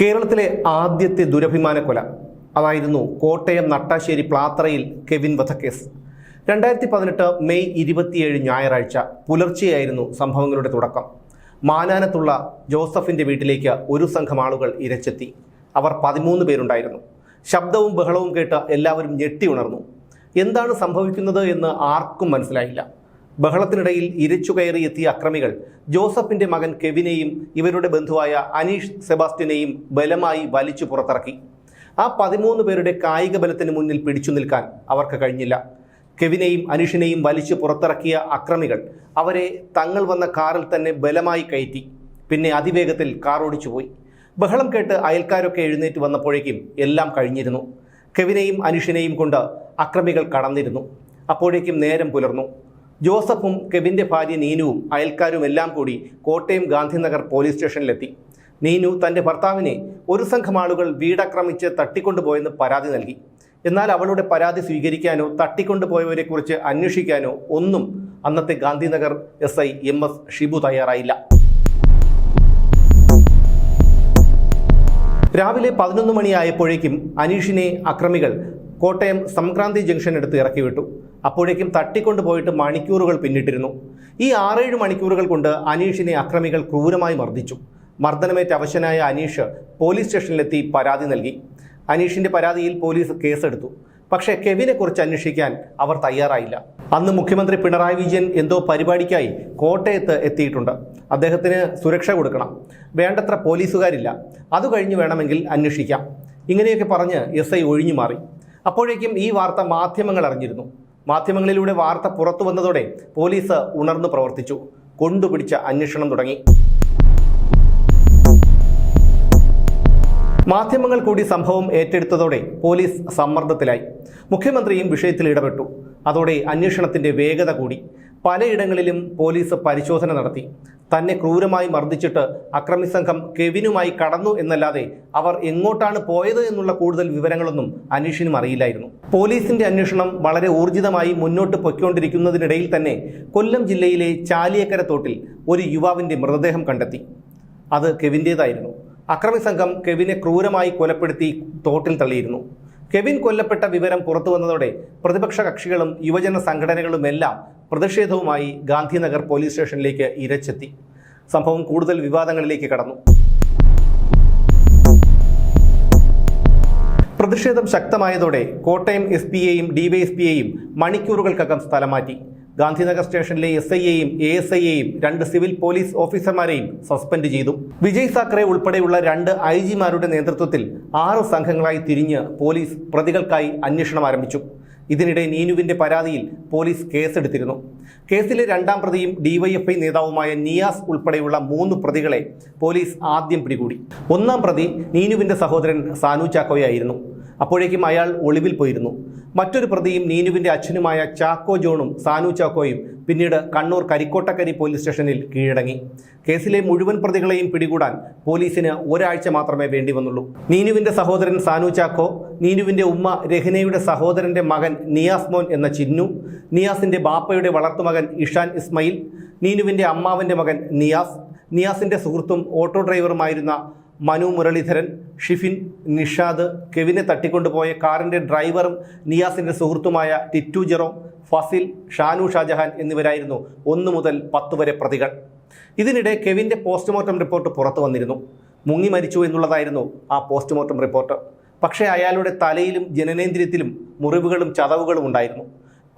കേരളത്തിലെ ആദ്യത്തെ ദുരഭിമാന കൊല അതായിരുന്നു കോട്ടയം നട്ടാശ്ശേരി പ്ലാത്തറയിൽ കെവിൻ വധക്കേസ്. രണ്ടായിരത്തി പതിനെട്ട് മെയ് ഇരുപത്തിയേഴ് ഞായറാഴ്ച പുലർച്ചെയായിരുന്നു സംഭവങ്ങളുടെ തുടക്കം. മാനാനത്തുള്ള ജോസഫിന്റെ വീട്ടിലേക്ക് ഒരു സംഘം ആളുകൾ ഇരച്ചെത്തി. അവർ പതിമൂന്ന് പേരുണ്ടായിരുന്നു. ശബ്ദവും ബഹളവും കേട്ട് എല്ലാവരും ഞെട്ടി ഉണർന്നു. എന്താണ് സംഭവിക്കുന്നത് എന്ന് ആർക്കും മനസ്സിലായില്ല. ബഹളത്തിനിടയിൽ ഇരച്ചു കയറി എത്തിയ അക്രമികൾ ജോസഫിന്റെ മകൻ കെവിനെയും ഇവരുടെ ബന്ധുവായ അനീഷ് സെബാസ്റ്റ്യനെയും ബലമായി വലിച്ചു പുറത്തിറക്കി. ആ പതിമൂന്ന് പേരുടെ കായിക ബലത്തിന് മുന്നിൽ പിടിച്ചു നിൽക്കാൻ അവർക്ക് കഴിഞ്ഞില്ല. കെവിനെയും അനീഷിനെയും വലിച്ചു പുറത്തിറക്കിയ അക്രമികൾ അവരെ തങ്ങൾ വന്ന കാറിൽ തന്നെ ബലമായി കയറ്റി. പിന്നെ അതിവേഗത്തിൽ കാർ ഓടിച്ചുപോയി ബഹളം കേട്ട് അയൽക്കാരൊക്കെ എഴുന്നേറ്റ് വന്നപ്പോഴേക്കും എല്ലാം കഴിഞ്ഞിരുന്നു. കെവിനെയും അനീഷിനെയും കൊണ്ട് അക്രമികൾ കടന്നിരുന്നു. അപ്പോഴേക്കും നേരം പുലർന്നു. ജോസഫും കെവിന്റെ ഭാര്യ നീനുവും അയൽക്കാരും എല്ലാം കൂടി കോട്ടയം ഗാന്ധിനഗർ പോലീസ് സ്റ്റേഷനിലെത്തി. നീനു തന്റെ ഭർത്താവിനെ ഒരു സംഘം ആളുകൾ വീടാക്രമിച്ച് തട്ടിക്കൊണ്ടുപോയെന്ന് പരാതി നൽകി. എന്നാൽ അവളുടെ പരാതി സ്വീകരിക്കാനോ തട്ടിക്കൊണ്ടുപോയവരെക്കുറിച്ച് അന്വേഷിക്കാനോ ഒന്നും അന്നത്തെ Gandhinagar S I M S Shibu തയ്യാറായില്ല. രാവിലെ പതിനൊന്ന് മണിയായപ്പോഴേക്കും അനീഷിനെ അക്രമികൾ കോട്ടയം സംക്രാന്തി ജംഗ്ഷൻ എടുത്ത് ഇറക്കി വിട്ടു. അപ്പോഴേക്കും തട്ടിക്കൊണ്ടുപോയിട്ട് മണിക്കൂറുകൾ പിന്നിട്ടിരുന്നു. ഈ ആറേഴ് മണിക്കൂറുകൾ കൊണ്ട് അനീഷിനെ അക്രമികൾ ക്രൂരമായി മർദ്ദിച്ചു. മർദ്ദനമേറ്റ അവശനായ അനീഷ് പോലീസ് സ്റ്റേഷനിലെത്തി പരാതി നൽകി. അനീഷിന്റെ പരാതിയിൽ പോലീസ് കേസെടുത്തു. പക്ഷേ കെവിനെ കുറിച്ച് അന്വേഷിക്കാൻ അവർ തയ്യാറായില്ല. അന്ന് മുഖ്യമന്ത്രി പിണറായി വിജയൻ എന്തോ പരിപാടിക്കായി കോട്ടയത്ത് എത്തിയിട്ടുണ്ട്. അദ്ദേഹത്തിന് സുരക്ഷ കൊടുക്കണം. വേണ്ടത്ര പോലീസുകാരില്ല. അതുകഴിഞ്ഞ് വേണമെങ്കിൽ അന്വേഷിക്കാം. ഇങ്ങനെയൊക്കെ പറഞ്ഞ് എസ് ഐ ഒഴിഞ്ഞു മാറി അപ്പോഴേക്കും ഈ വാർത്ത മാധ്യമങ്ങൾ അറിഞ്ഞിരുന്നു. മാധ്യമങ്ങളിലൂടെ വാർത്ത പുറത്തു വന്നതോടെ പോലീസ് ഉണർന്നു പ്രവർത്തിച്ചു. കൊണ്ടുപിടിച്ച അന്വേഷണം തുടങ്ങി. മാധ്യമങ്ങൾ കൂടി സംഭവം ഏറ്റെടുത്തതോടെ പോലീസ് സമ്മർദ്ദത്തിലായി. മുഖ്യമന്ത്രിയും വിഷയത്തിൽ ഇടപെട്ടു. അതോടെ അന്വേഷണത്തിന്റെ വേഗത കൂടി. പലയിടങ്ങളിലും പോലീസ് പരിശോധന നടത്തി. തന്നെ ക്രൂരമായി മർദ്ദിച്ചിട്ട് അക്രമി സംഘം കെവിനുമായി കടന്നു എന്നല്ലാതെ അവർ എങ്ങോട്ടാണ് പോയത് എന്നുള്ള കൂടുതൽ വിവരങ്ങളൊന്നും അനീഷിനും അറിയില്ലായിരുന്നു. പോലീസിന്റെ അന്വേഷണം വളരെ ഊർജിതമായി മുന്നോട്ട് പൊയ്ക്കൊണ്ടിരിക്കുന്നതിനിടയിൽ തന്നെ കൊല്ലം ജില്ലയിലെ ചാലിയക്കര തോട്ടിൽ ഒരു യുവാവിന്റെ മൃതദേഹം കണ്ടെത്തി. അത് കെവിന്റേതായിരുന്നു അക്രമി സംഘം കെവിനെ ക്രൂരമായി കൊലപ്പെടുത്തി തോട്ടിൽ തള്ളിയിരുന്നു. കെവിൻ കൊല്ലപ്പെട്ട വിവരം പുറത്തു വന്നതോടെ പ്രതിപക്ഷ കക്ഷികളും യുവജന സംഘടനകളുമെല്ലാം പ്രതിഷേധവുമായി ഗാന്ധിനഗർ പോലീസ് സ്റ്റേഷനിലേക്ക് ഇരച്ചെത്തി. സംഭവം കൂടുതൽ വിവാദങ്ങളിലേക്ക് കടന്നു. പ്രതിഷേധം ശക്തമായതോടെ കോട്ടയം എസ് പി എയും ഡിവൈഎസ്പിയെയും മണിക്കൂറുകൾക്കകം സ്ഥലം മാറ്റി. ഗാന്ധിനഗർ സ്റ്റേഷനിലെ എസ് ഐ എയും എ എസ് ഐ എയും രണ്ട് സിവിൽ പോലീസ് ഓഫീസർമാരെയും സസ്പെൻഡ് ചെയ്തു. വിജയ് സാക്കറെ ഉൾപ്പെടെയുള്ള രണ്ട് ഐ ജിമാരുടെ നേതൃത്വത്തിൽ ആറ് സംഘങ്ങളായി തിരിഞ്ഞ് പോലീസ് പ്രതികൾക്കായി അന്വേഷണം ആരംഭിച്ചു. ഇതിനിടെ നീനുവിന്റെ പരാതിയിൽ പോലീസ് കേസെടുത്തിരുന്നു. കേസിലെ രണ്ടാം പ്രതിയും ഡിവൈഎഫ്ഐ നേതാവുമായ നിയാസ് ഉൾപ്പെടെയുള്ള മൂന്ന് പ്രതികളെ പോലീസ് ആദ്യം പിടികൂടി. ഒന്നാം പ്രതി നീനുവിന്റെ സഹോദരൻ സാനു ചാക്കോയായിരുന്നു. അപ്പോഴേക്കും അയാൾ ഒളിവിൽ പോയിരുന്നു. മറ്റൊരു പ്രതിയും നീനുവിന്റെ അച്ഛനുമായ ചാക്കോ ജോണും സാനു ചാക്കോയും പിന്നീട് കണ്ണൂർ കരിക്കോട്ടക്കരി പോലീസ് സ്റ്റേഷനിൽ കീഴടങ്ങി. കേസിലെ മുഴുവൻ പ്രതികളെയും പിടികൂടാൻ പോലീസിന് ഒരാഴ്ച മാത്രമേ വേണ്ടി വന്നുള്ളൂ. നീനുവിന്റെ സഹോദരൻ സാനു ചാക്കോ നീനുവിന്റെ ഉമ്മ രഹ്നയുടെ സഹോദരന്റെ മകൻ നിയാസ് മോൻ എന്ന ചിന്നു നിയാസിന്റെ ബാപ്പയുടെ വളർത്തുമകൻ ഇഷാൻ ഇസ്മയിൽ നീനുവിന്റെ അമ്മാവന്റെ മകൻ നിയാസ് നിയാസിന്റെ സുഹൃത്തും ഓട്ടോ ഡ്രൈവറുമായിരുന്ന മനു മുരളീധരൻ ഷിഫിൻ നിഷാദ് കെവിനെ തട്ടിക്കൊണ്ടുപോയ കാറിന്റെ ഡ്രൈവറും നിയാസിന്റെ സുഹൃത്തുമായ ടിറ്റു ജെറോം ഫസിൽ ഷാനു ഷാജഹാൻ എന്നിവരായിരുന്നു ഒന്ന് മുതൽ പത്ത് വരെ പ്രതികൾ. ഇതിനിടെ കെവിന്റെ പോസ്റ്റ്മോർട്ടം റിപ്പോർട്ട് പുറത്തു വന്നിരുന്നു. മുങ്ങി മരിച്ചു എന്നുള്ളതായിരുന്നു ആ പോസ്റ്റ്മോർട്ടം റിപ്പോർട്ട്. പക്ഷേ അയാളുടെ തലയിലും ജനനേന്ദ്രിയത്തിലും മുറിവുകളും ചതവുകളും ഉണ്ടായിരുന്നു.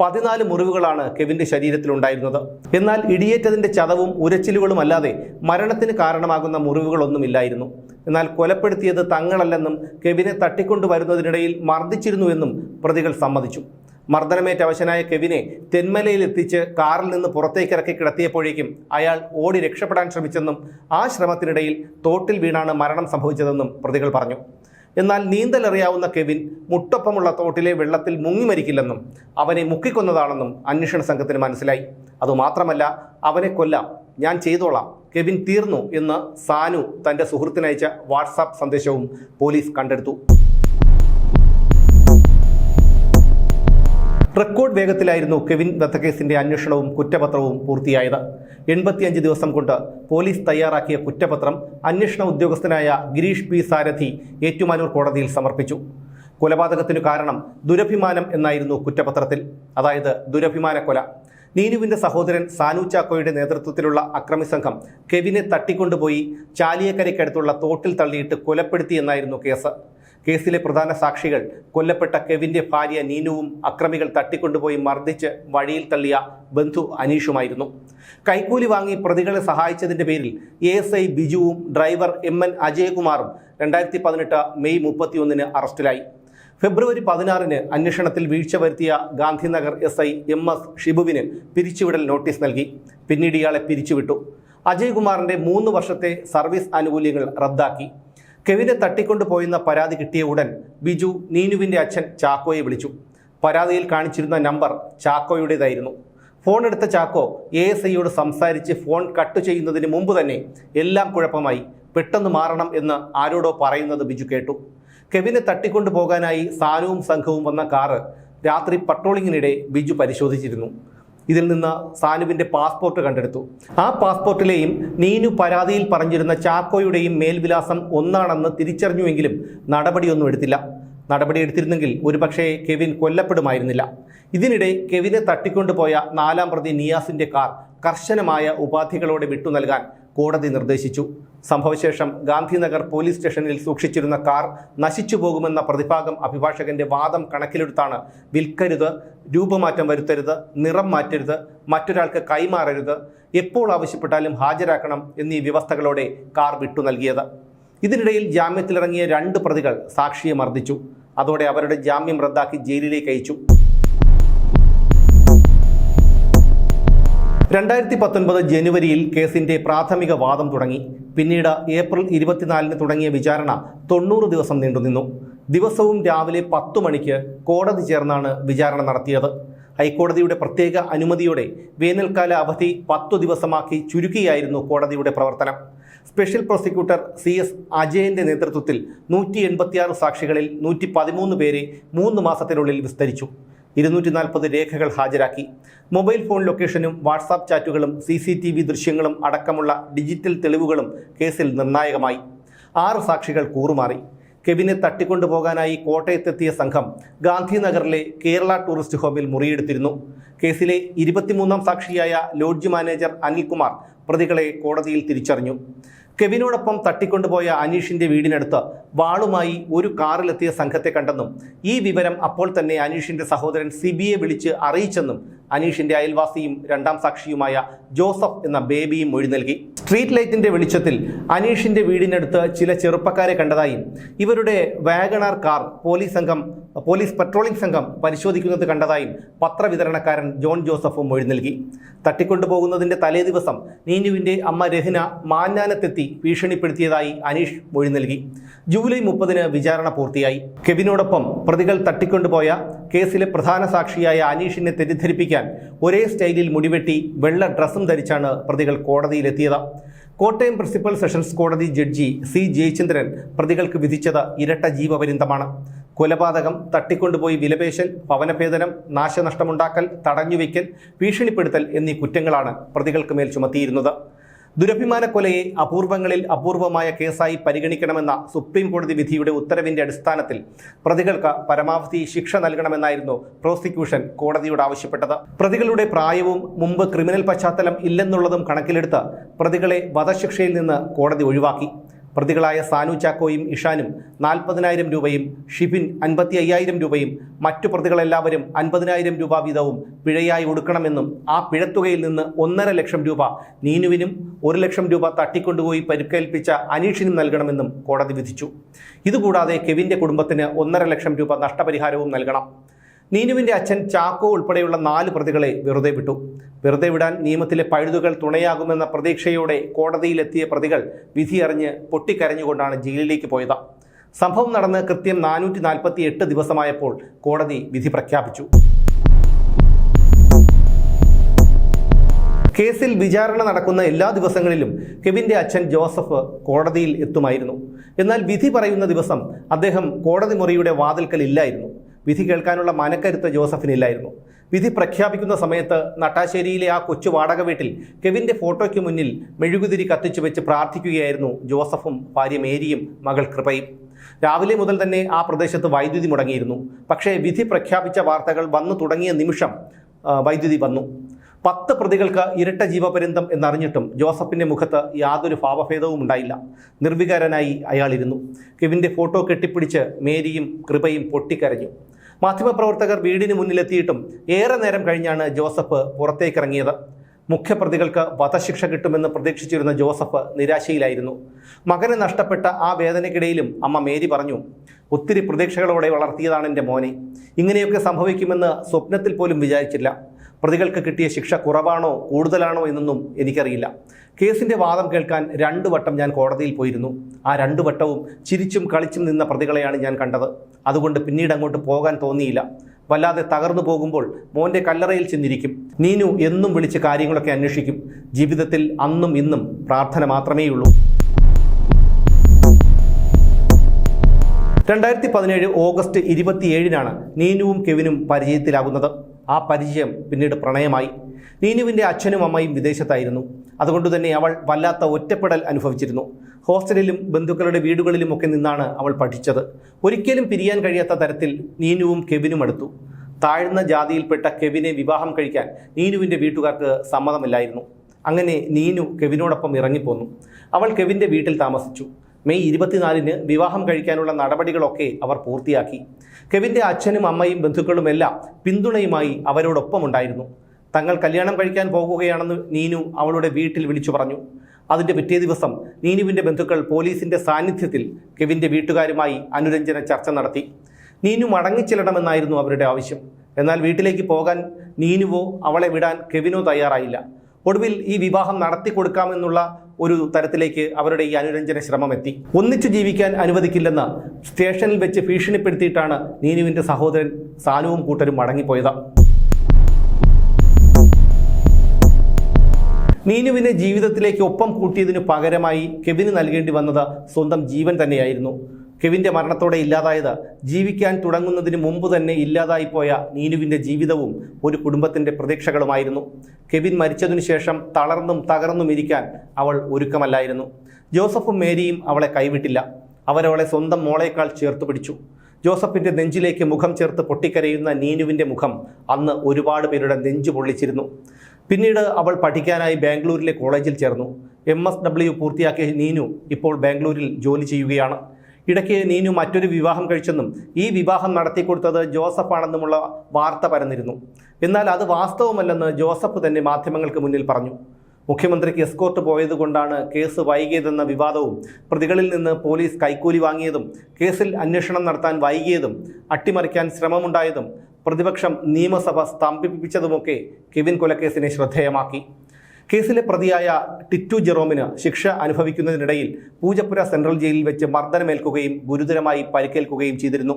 പതിനാല് മുറിവുകളാണ് കെവിന്റെ ശരീരത്തിലുണ്ടായിരുന്നത്. എന്നാൽ ഇടിയേറ്റതിന്റെ ചതവും ഉരച്ചിലുകളും അല്ലാതെ മരണത്തിന് കാരണമാകുന്ന മുറിവുകളൊന്നുമില്ലായിരുന്നു. എന്നാൽ കൊലപ്പെടുത്തിയത് തങ്ങളല്ലെന്നും കെവിനെ തട്ടിക്കൊണ്ടുവരുന്നതിനിടയിൽ മർദ്ദിച്ചിരുന്നുവെന്നും പ്രതികൾ സമ്മതിച്ചു. മർദ്ദനമേറ്റ അവശനായ കെവിനെ തെന്മലയിൽ എത്തിച്ച് കാറിൽ നിന്ന് പുറത്തേക്ക് ഇറക്കി കിടത്തിയപ്പോഴേക്കും അയാൾ ഓടി രക്ഷപ്പെടാൻ ശ്രമിച്ചെന്നും ആ ശ്രമത്തിനിടയിൽ തോട്ടിൽ വീണാണ് മരണം സംഭവിച്ചതെന്നും പ്രതികൾ പറഞ്ഞു. എന്നാൽ നീന്തലറിയാവുന്ന കെവിൻ മുട്ടൊപ്പമുള്ള തോട്ടിലെ വെള്ളത്തിൽ മുങ്ങി മരിക്കില്ലെന്നും അവനെ മുക്കിക്കൊന്നതാണെന്നും അന്വേഷണ സംഘത്തിന് മനസ്സിലായി. അതുമാത്രമല്ല അവനെ കൊല്ലാം. ഞാൻ ചെയ്തോളാം. കെവിൻ തീർന്നു എന്ന് സാനു തന്റെ സുഹൃത്തിനയച്ച വാട്സാപ്പ് സന്ദേശവും പോലീസ് കണ്ടെടുത്തു. റെക്കോർഡ് വേഗത്തിലായിരുന്നു കെവിൻ വധക്കേസിന്റെ അന്വേഷണവും കുറ്റപത്രവും പൂർത്തിയായത്. എൺപത്തിയഞ്ച് ദിവസം കൊണ്ട് പോലീസ് തയ്യാറാക്കിയ കുറ്റപത്രം അന്വേഷണ ഉദ്യോഗസ്ഥനായ ഗിരീഷ് പി. സാരഥി ഏറ്റുമാനൂർ കോടതിയിൽ സമർപ്പിച്ചു. കൊലപാതകത്തിനു കാരണം ദുരഭിമാനം എന്നായിരുന്നു കുറ്റപത്രത്തിൽ. അതായത് ദുരഭിമാന കൊല. നീനുവിന്റെ സഹോദരൻ സാനു ചാക്കോയുടെ നേതൃത്വത്തിലുള്ള അക്രമി സംഘം കെവിനെ തട്ടിക്കൊണ്ടുപോയി ചാലിയക്കരയ്ക്കടുത്തുള്ള തോട്ടിൽ തള്ളിയിട്ട് കൊലപ്പെടുത്തി എന്നായിരുന്നു കേസ്. കേസിലെ പ്രധാന സാക്ഷികൾ കൊല്ലപ്പെട്ട കെവിന്റെ ഭാര്യ നീനുവും അക്രമികൾ തട്ടിക്കൊണ്ടുപോയി മർദ്ദിച്ച് വഴിയിൽ തള്ളിയ ബന്ധു അനീഷുമായിരുന്നു. കൈക്കൂലി വാങ്ങി പ്രതികളെ സഹായിച്ചതിന്റെ പേരിൽ എ എസ് ഐ ബിജുവും ഡ്രൈവർ എം എൻ അജയകുമാറും രണ്ടായിരത്തി പതിനെട്ട് മെയ് മുപ്പത്തിയൊന്നിന് അറസ്റ്റിലായി. ഫെബ്രുവരി പതിനാറിന് അന്വേഷണത്തിൽ വീഴ്ച വരുത്തിയ Gandhinagar S I M S ഷിബുവിന് പിരിച്ചുവിടൽ നോട്ടീസ് നൽകി. പിന്നീട് ഇയാളെ പിരിച്ചുവിട്ടു. അജയ്കുമാറിന്റെ മൂന്ന് വർഷത്തെ സർവീസ് ആനുകൂല്യങ്ങൾ റദ്ദാക്കി. കെവിനെ തട്ടിക്കൊണ്ടുപോയെന്ന പരാതി കിട്ടിയ ഉടൻ ബിജു നീനുവിന്റെ അച്ഛൻ ചാക്കോയെ വിളിച്ചു. പരാതിയിൽ കാണിച്ചിരുന്ന നമ്പർ ചാക്കോയുടേതായിരുന്നു. ഫോൺ എടുത്ത ചാക്കോ എ എസ് ഐയോട് സംസാരിച്ച് ഫോൺ കട്ട് ചെയ്യുന്നതിന് മുമ്പ് തന്നെ എല്ലാം കുഴപ്പമായി. പെട്ടെന്ന് മാറണം എന്ന് ആരോടോ പറയുന്നത് ബിജു കേട്ടു. കെവിനെ തട്ടിക്കൊണ്ടു പോകാനായി സാനുവും സംഘവും വന്ന കാറ് രാത്രി പട്രോളിങ്ങിനിടെ ബിജു പരിശോധിച്ചിരുന്നു. ഇതിൽ നിന്ന് സാനുവിന്റെ പാസ്പോർട്ട് കണ്ടെടുത്തു. ആ പാസ്പോർട്ടിലെയും നീനു പരാതിയിൽ പറഞ്ഞിരുന്ന ചാക്കോയുടെയും മേൽവിലാസം ഒന്നാണെന്ന് തിരിച്ചറിഞ്ഞുവെങ്കിലും നടപടിയൊന്നും എടുത്തില്ല. നടപടി എടുത്തിരുന്നെങ്കിൽ ഒരുപക്ഷേ കെവിൻ കൊല്ലപ്പെടുമായിരുന്നില്ല. ഇതിനിടെ കെവിനെ തട്ടിക്കൊണ്ടുപോയ നാലാം പ്രതി നിയാസിന്റെ കാർ കർശനമായ ഉപാധികളോടെ വിട്ടു നൽകാൻ കോടതി നിർദ്ദേശിച്ചു. സംഭവശേഷം ഗാന്ധിനഗർ പോലീസ് സ്റ്റേഷനിൽ സൂക്ഷിച്ചിരുന്ന കാർ നശിച്ചു പോകുമെന്ന പ്രതിഭാഗം അഭിഭാഷകന്റെ വാദം കണക്കിലെടുത്താണ്. വിൽക്കരുത് രൂപമാറ്റം വരുത്തരുത് നിറം മാറ്റരുത് മറ്റൊരാൾക്ക് കൈമാറരുത് എപ്പോൾ ആവശ്യപ്പെട്ടാലും ഹാജരാക്കണം എന്നീ വ്യവസ്ഥകളോടെ കാർ വിട്ടു നൽകിയത്. ഇതിനിടയിൽ ജാമ്യത്തിലിറങ്ങിയ രണ്ട് പ്രതികൾ സാക്ഷിയെ മർദ്ദിച്ചു. അതോടെ അവരുടെ ജാമ്യം റദ്ദാക്കി ജയിലിലേക്ക് അയച്ചു. രണ്ടായിരത്തി പത്തൊൻപത് ജനുവരിയിൽ കേസിന്റെ പ്രാഥമിക വാദം തുടങ്ങി. പിന്നീട് ഏപ്രിൽ ഇരുപത്തിനാലിന് തുടങ്ങിയ വിചാരണ തൊണ്ണൂറ് ദിവസം നീണ്ടുനിന്നു ദിവസവും രാവിലെ പത്തു മണിക്ക് കോടതി ചേർന്നാണ് വിചാരണ നടത്തിയത്. ഹൈക്കോടതിയുടെ പ്രത്യേക അനുമതിയോടെ വേനൽക്കാല അവധി പത്തു ദിവസമാക്കി ചുരുക്കിയായിരുന്നു കോടതിയുടെ പ്രവർത്തനം. സ്പെഷ്യൽ പ്രോസിക്യൂട്ടർ സി എസ് അജയന്റെ നേതൃത്വത്തിൽ നൂറ്റി എൺപത്തിയാറ് സാക്ഷികളിൽ നൂറ്റി പതിമൂന്ന് പേരെ മൂന്ന് മാസത്തിനുള്ളിൽ വിസ്തരിച്ചു. ഇരുന്നൂറ്റി നാൽപ്പത് രേഖകൾ ഹാജരാക്കി. മൊബൈൽ ഫോൺ ലൊക്കേഷനും വാട്സാപ്പ് ചാറ്റുകളും സി സി ടി വി ദൃശ്യങ്ങളും അടക്കമുള്ള ഡിജിറ്റൽ തെളിവുകളും കേസിൽ നിർണായകമായി. ആറ് സാക്ഷികൾ കൂറുമാറി. കെവിനെ തട്ടിക്കൊണ്ടുപോകാനായി കോട്ടയത്തെത്തിയ സംഘം ഗാന്ധിനഗറിലെ കേരള ടൂറിസ്റ്റ് ഹോമിൽ മുറിയെടുത്തിരുന്നു. കേസിലെ ഇരുപത്തിമൂന്നാം സാക്ഷിയായ ലോഡ്ജ് മാനേജർ അനിൽകുമാർ പ്രതികളെ കോടതിയിൽ തിരിച്ചറിഞ്ഞു. കെവിനോടൊപ്പം തട്ടിക്കൊണ്ടുപോയ അനീഷിന്റെ വീടിനടുത്ത് വാളുമായി ഒരു കാറിലെത്തിയ സംഘത്തെ കണ്ടെന്നും ഈ വിവരം അപ്പോൾ തന്നെ അനീഷിന്റെ സഹോദരൻ സിബിയെ വിളിച്ച് അറിയിച്ചെന്നും അനീഷിന്റെ അയൽവാസിയും രണ്ടാം സാക്ഷിയുമായ ജോസഫ് എന്ന ബേബിയും മൊഴി നൽകി. സ്ട്രീറ്റ് ലൈറ്റിന്റെ വെളിച്ചത്തിൽ അനീഷിന്റെ വീടിനടുത്ത് ചില ചെറുപ്പക്കാരെ കണ്ടതായും. ഇവരുടെ വാഗണാർ കാർ പോലീസ് സംഘം പോലീസ് പട്രോളിംഗ് സംഘം പരിശോധിക്കുന്നത് കണ്ടതായും പത്രവിതരണക്കാരൻ ജോൺ ജോസഫും മൊഴി നൽകി. തട്ടിക്കൊണ്ടുപോകുന്നതിന്റെ തലേ ദിവസം നീനുവിന്റെ അമ്മ രഹ്ന മാഞ്ഞാനത്തെത്തി ഭീഷണിപ്പെടുത്തിയതായി അനീഷ് മൊഴി നൽകി. ജൂലൈ മുപ്പതിന് വിചാരണ പൂർത്തിയായി. കെവിനോടൊപ്പം പ്രതികൾ തട്ടിക്കൊണ്ടുപോയ കേസിലെ പ്രധാന സാക്ഷിയായ അനീഷിനെ തെറ്റിദ്ധരിപ്പിക്കാൻ ഒരേ സ്റ്റൈലിൽ മുടിവെട്ടി വെള്ള ഡ്രസ്സും ധരിച്ചാണ് പ്രതികൾ കോടതിയിലെത്തിയത്. കോട്ടയം പ്രിൻസിപ്പൽ സെഷൻസ് കോടതി ജഡ്ജി സി ജയചന്ദ്രൻ പ്രതികൾക്ക് വിധിച്ചത് ഇരട്ട ജീവപര്യന്തമാണ്. കൊലപാതകം തട്ടിക്കൊണ്ടുപോയി വിലപേശൽ ഭവനഭേദനം നാശനഷ്ടമുണ്ടാക്കൽ തടഞ്ഞുവെക്കൽ ഭീഷണിപ്പെടുത്തൽ എന്നീ കുറ്റങ്ങളാണ് പ്രതികൾക്ക് മേൽ ചുമത്തിയിരുന്നത്. ദുരഭിമാന കൊലയെ അപൂർവങ്ങളിൽ അപൂർവമായ കേസായി പരിഗണിക്കണമെന്ന സുപ്രീം കോടതി വിധിയുടെ ഉത്തരവിന്റെ അടിസ്ഥാനത്തിൽ പ്രതികൾക്ക് പരമാവധി ശിക്ഷ നൽകണമെന്നായിരുന്നു പ്രോസിക്യൂഷൻ കോടതിയോട് ആവശ്യപ്പെട്ടത്. പ്രതികളുടെ പ്രായവും മുമ്പ് ക്രിമിനൽ പശ്ചാത്തലം ഇല്ലെന്നുള്ളതും കണക്കിലെടുത്ത് പ്രതികളെ വധശിക്ഷയിൽ നിന്ന് കോടതി ഒഴിവാക്കി. പ്രതികളായ സാനു ചാക്കോയും ഇഷാനും നാൽപ്പതിനായിരം രൂപയും ഷിബിൻ അൻപത്തി അയ്യായിരം രൂപയും മറ്റു പ്രതികളെല്ലാവരും അൻപതിനായിരം രൂപ വീതവും പിഴയായി ഒടുക്കണമെന്നും ആ പിഴത്തുകയിൽ നിന്ന് ഒന്നര ലക്ഷം രൂപ നീനുവിനും ഒരു ലക്ഷം രൂപ തട്ടിക്കൊണ്ടുപോയി പരിക്കേൽപ്പിച്ച അനീഷിനും നൽകണമെന്നും കോടതി വിധിച്ചു. ഇതുകൂടാതെ കെവിന്റെ കുടുംബത്തിന് ഒന്നര ലക്ഷം രൂപ നഷ്ടപരിഹാരവും നൽകണം. നീനുവിന്റെ അച്ഛൻ ചാക്കോ ഉൾപ്പെടെയുള്ള നാല് പ്രതികളെ വെറുതെ വിട്ടു. വെറുതെ വിടാൻ നിയമത്തിലെ പഴുതുകൾ തുണയാകുമെന്ന പ്രതീക്ഷയോടെ കോടതിയിലെത്തിയ പ്രതികൾ വിധിയറിഞ്ഞ് പൊട്ടിക്കരഞ്ഞുകൊണ്ടാണ് ജയിലിലേക്ക് പോയത്. സംഭവം നടന്ന് കൃത്യം നാനൂറ്റി നാൽപ്പത്തി എട്ട് ദിവസമായപ്പോൾ കോടതി വിധി പ്രഖ്യാപിച്ചു. കേസിൽ വിചാരണ നടക്കുന്ന എല്ലാ ദിവസങ്ങളിലും കെവിന്റെ അച്ഛൻ ജോസഫ് കോടതിയിൽ എത്തുമായിരുന്നു. എന്നാൽ വിധി പറയുന്ന ദിവസം അദ്ദേഹം കോടതി മുറിയുടെ വാതിൽക്കൽ ഇല്ലായിരുന്നു. വിധി കേൾക്കാനുള്ള മനക്കരുത്ത് ജോസഫിനില്ലായിരുന്നു. വിധി പ്രഖ്യാപിക്കുന്ന സമയത്ത് നട്ടാശ്ശേരിയിലെ ആ കൊച്ചു വാടക വീട്ടിൽ കെവിന്റെ ഫോട്ടോയ്ക്ക് മുന്നിൽ മെഴുകുതിരി കത്തിച്ചു വെച്ച് പ്രാർത്ഥിക്കുകയായിരുന്നു ജോസഫും ഭാര്യ മേരിയും മകൾ കൃപയും. രാവിലെ മുതൽ തന്നെ ആ പ്രദേശത്ത് വൈദ്യുതി മുടങ്ങിയിരുന്നു. പക്ഷേ വിധി പ്രഖ്യാപിച്ച വാർത്തകൾ വന്നു തുടങ്ങിയ നിമിഷം വൈദ്യുതി വന്നു. പത്ത് പ്രതികൾക്ക് ഇരട്ട ജീവപര്യന്തം എന്നറിഞ്ഞിട്ടും ജോസഫിന്റെ മുഖത്ത് യാതൊരു ഭാവഭേദവും ഉണ്ടായില്ല. നിർവികാരനായി അയാളിരുന്നു. കെവിന്റെ ഫോട്ടോ കെട്ടിപ്പിടിച്ച് മേരിയും കൃപയും പൊട്ടിക്കരഞ്ഞു. മാധ്യമപ്രവർത്തകർ വീടിന് മുന്നിലെത്തിയിട്ടും ഏറെ നേരം കഴിഞ്ഞാണ് ജോസഫ് പുറത്തേക്കിറങ്ങിയത്. മുഖ്യപ്രതികൾക്ക് വധശിക്ഷ കിട്ടുമെന്ന് പ്രതീക്ഷിച്ചിരുന്ന ജോസഫ് നിരാശയിലായിരുന്നു. മകനെ നഷ്ടപ്പെട്ട ആ വേദനയ്ക്കിടയിലും അമ്മ മേരി പറഞ്ഞു ഒത്തിരി പ്രതീക്ഷകളോടെ വളർത്തിയതാണ് എന്റെ മോനെ. ഇങ്ങനെയൊക്കെ സംഭവിക്കുമെന്ന് സ്വപ്നത്തിൽ പോലും വിചാരിച്ചില്ല. പ്രതികൾക്ക് കിട്ടിയ ശിക്ഷ കുറവാണോ കൂടുതലാണോ എന്നൊന്നും എനിക്കറിയില്ല. കേസിന്റെ വാദം കേൾക്കാൻ രണ്ടു വട്ടം ഞാൻ കോടതിയിൽ പോയിരുന്നു. ആ രണ്ടു വട്ടവും ചിരിച്ചും കളിച്ചും നിന്ന പ്രതികളെയാണ് ഞാൻ കണ്ടത്. അതുകൊണ്ട് പിന്നീട് അങ്ങോട്ട് പോകാൻ തോന്നിയില്ല. വല്ലാതെ തകർന്നു പോകുമ്പോൾ മോന്റെ കല്ലറയിൽ ചെന്നിരിക്കും. നീനു എന്നും വിളിച്ച് കാര്യങ്ങളൊക്കെ അന്വേഷിക്കും. ജീവിതത്തിൽ അന്നും ഇന്നും പ്രാർത്ഥന മാത്രമേയുള്ളൂ. രണ്ടായിരത്തി പതിനേഴ് ഓഗസ്റ്റ് ഇരുപത്തിയേഴിനാണ് നീനുവും കെവിനും പരിചയത്തിലാകുന്നത്. ആ പരിചയം പിന്നീട് പ്രണയമായി. നീനുവിന്റെ അച്ഛനും അമ്മയും വിദേശത്തായിരുന്നു. അതുകൊണ്ട് തന്നെ അവൾ വല്ലാത്ത ഒറ്റപ്പെടൽ അനുഭവിച്ചിരുന്നു. ഹോസ്റ്റലിലും ബന്ധുക്കളുടെ വീടുകളിലുമൊക്കെ നിന്നാണ് അവൾ പഠിച്ചത്. ഒരിക്കലും പിരിയാൻ കഴിയാത്ത തരത്തിൽ നീനുവും കെവിനും അടുത്തു. താഴ്ന്ന ജാതിയിൽപ്പെട്ട കെവിനെ വിവാഹം കഴിക്കാൻ നീനുവിന്റെ വീട്ടുകാർക്ക് സമ്മതമില്ലായിരുന്നു. അങ്ങനെ നീനു കെവിനോടൊപ്പം ഇറങ്ങിപ്പോന്നു. അവൾ കെവിന്റെ വീട്ടിൽ താമസിച്ചു. മെയ് ഇരുപത്തിനാലിന് വിവാഹം കഴിക്കാനുള്ള നടപടികളൊക്കെ അവർ പൂർത്തിയാക്കി. കെവിന്റെ അച്ഛനും അമ്മയും ബന്ധുക്കളുമെല്ലാം പിന്തുണയുമായി അവരോടൊപ്പം ഉണ്ടായിരുന്നു തങ്ങൾ കല്യാണം കഴിക്കാൻ പോകുകയാണെന്ന് നീനു അവളുടെ വീട്ടിൽ വിളിച്ചു പറഞ്ഞു. അതിന്റെ പിറ്റേ ദിവസം നീനുവിന്റെ ബന്ധുക്കൾ പോലീസിന്റെ സാന്നിധ്യത്തിൽ കെവിന്റെ വീട്ടുകാരുമായി അനുരഞ്ജന ചർച്ച നടത്തി. നീനു മടങ്ങിച്ചെല്ലണമെന്നായിരുന്നു അവരുടെ ആവശ്യം. എന്നാൽ വീട്ടിലേക്ക് പോകാൻ നീനുവോ അവളെ വിടാൻ കെവിനോ തയ്യാറായില്ല. ഒടുവിൽ ഈ വിവാഹം നടത്തി കൊടുക്കാമെന്നുള്ള ഒരു തരത്തിലേക്ക് അവരുടെ ഈ അനുരഞ്ജന ശ്രമം എത്തി ഒന്നിച്ചു ജീവിക്കാൻ അനുവദിക്കില്ലെന്ന് സ്റ്റേഷനിൽ വെച്ച് ഭീഷണിപ്പെടുത്തിയിട്ടാണ് നീനുവിന്റെ സഹോദരൻ സാനുവും കൂട്ടരും മടങ്ങിപ്പോയത്. നീനുവിനെ ജീവിതത്തിലേക്ക് ഒപ്പം കൂട്ടിയതിനു പകരമായി കെവിന് നൽകേണ്ടി വന്നത് സ്വന്തം ജീവൻ തന്നെയായിരുന്നു. കെവിന്റെ മരണത്തോടെ ഇല്ലാതായത് ജീവിക്കാൻ തുടങ്ങുന്നതിന് മുമ്പ് തന്നെ ഇല്ലാതായിപ്പോയ നീനുവിന്റെ ജീവിതവും ഒരു കുടുംബത്തിന്റെ പ്രതീക്ഷകളുമായിരുന്നു. കെവിൻ മരിച്ചതിനു ശേഷം തളർന്നും തകർന്നും ഇരിക്കാൻ അവൾ ഒരുക്കമല്ലായിരുന്നു. ജോസഫും മേരിയും അവളെ കൈവിട്ടില്ല. അവരവളെ സ്വന്തം മോളേക്കാൾ ചേർത്ത് പിടിച്ചു. ജോസഫിന്റെ നെഞ്ചിലേക്ക് മുഖം ചേർത്ത് പൊട്ടിക്കരയുന്ന നീനുവിന്റെ മുഖം അന്ന് ഒരുപാട് പേരുടെ നെഞ്ചു പൊള്ളിച്ചിരുന്നു. പിന്നീട് അവൾ പഠിക്കാനായി ബാംഗ്ലൂരിലെ കോളേജിൽ ചേർന്നു. എം എസ് ഡബ്ല്യു പൂർത്തിയാക്കിയ നീനു ഇപ്പോൾ ബാംഗ്ലൂരിൽ ജോലി ചെയ്യുകയാണ്. ഇടയ്ക്ക് നീനു മറ്റൊരു വിവാഹം കഴിച്ചെന്നും ഈ വിവാഹം നടത്തിക്കൊടുത്തത് ജോസഫാണെന്നുമുള്ള വാർത്ത പരന്നിരുന്നു. എന്നാൽ അത് വാസ്തവമല്ലെന്ന് ജോസഫ് തന്നെ മാധ്യമങ്ങൾക്ക് മുന്നിൽ പറഞ്ഞു. മുഖ്യമന്ത്രിക്ക് എസ്കോർട്ട് പോയതുകൊണ്ടാണ് കേസ് വൈകിയതെന്ന വിവാദവും പ്രതികളിൽ നിന്ന് പോലീസ് കൈക്കൂലി വാങ്ങിയതും കേസിൽ അന്വേഷണം നടത്താൻ വൈകിയതും അട്ടിമറിക്കാൻ ശ്രമമുണ്ടായതും പ്രതിപക്ഷം നിയമസഭ സ്തംഭിപ്പിച്ചതുമൊക്കെ കെവിൻ കൊലക്കേസിനെ ശ്രദ്ധേയമാക്കി. കേസിലെ പ്രതിയായ ടിറ്റു ജെറോമിന് ശിക്ഷ അനുഭവിക്കുന്നതിനിടയിൽ പൂജപ്പുര സെൻട്രൽ ജയിലിൽ വെച്ച് മർദ്ദനമേൽക്കുകയും ഗുരുതരമായി പരിക്കേൽക്കുകയും ചെയ്തിരുന്നു.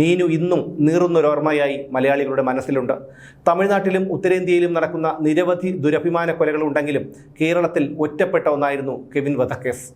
നീനു ഇന്നും നീറുന്നൊരോർമ്മയായി മലയാളികളുടെ മനസ്സിലുണ്ട്. തമിഴ്നാട്ടിലും ഉത്തരേന്ത്യയിലും നടക്കുന്ന നിരവധി ദുരഭിമാന കൊലകളുണ്ടെങ്കിലും കേരളത്തിൽ ഒറ്റപ്പെട്ട ഒന്നായിരുന്നു കെവിൻ വധക്കേസ്.